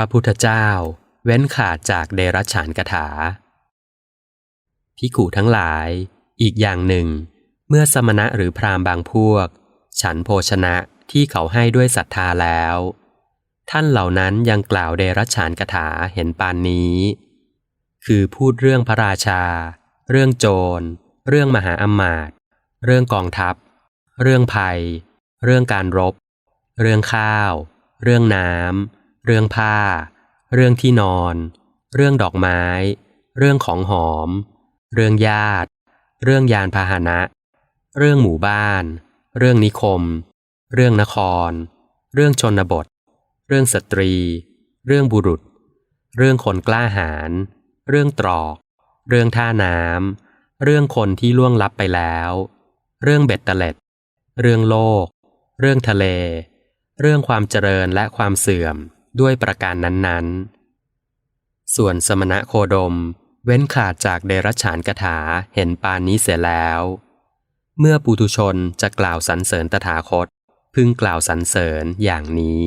พระพุทธเจ้า เว้นขาดจากเดรัจฉานกถาพิกูทั้งหลาย อีกอย่างหนึ่ง เมื่อสมณะหรือพราหมณ์บางพวก ฉันโภชนะที่เขาให้ด้วยศรัทธาแล้ว ท่านเหล่านั้นยังกล่าวเดรัจฉานกถาเห็นปานนี้ คือพูดเรื่องพระราชา เรื่องโจร เรื่องมหาอมาตย์เรื่องกองทัพ เรื่องภัย เรื่องการรบ เรื่องข้าว เรื่องน้ำ เรื่องผ้า เรื่องที่นอน เรื่องดอกไม้ เรื่องของหอม เรื่องญาติ เรื่องยานพาหนะ เรื่องหมู่บ้าน เรื่องนิคม เรื่องนคร เรื่องชนบท เรื่องสตรี เรื่องบุรุษ เรื่องคนกล้าหาญ เรื่องตรอก เรื่องท่าน้ำ เรื่องคนที่ล่วงลับไปแล้ว เรื่องเบ็ดเตล็ด เรื่องโลก เรื่องทะเล เรื่องความเจริญและความเสื่อม ด้วยประการนั้นๆ ส่วนสมณะโคดม เว้นขาดจากเดรัจฉานกถาเห็นปานนี้เสียแล้ว เมื่อปุถุชนจะกล่าวสรรเสริญตถาคต พึงกล่าวสรรเสริญอย่างนี้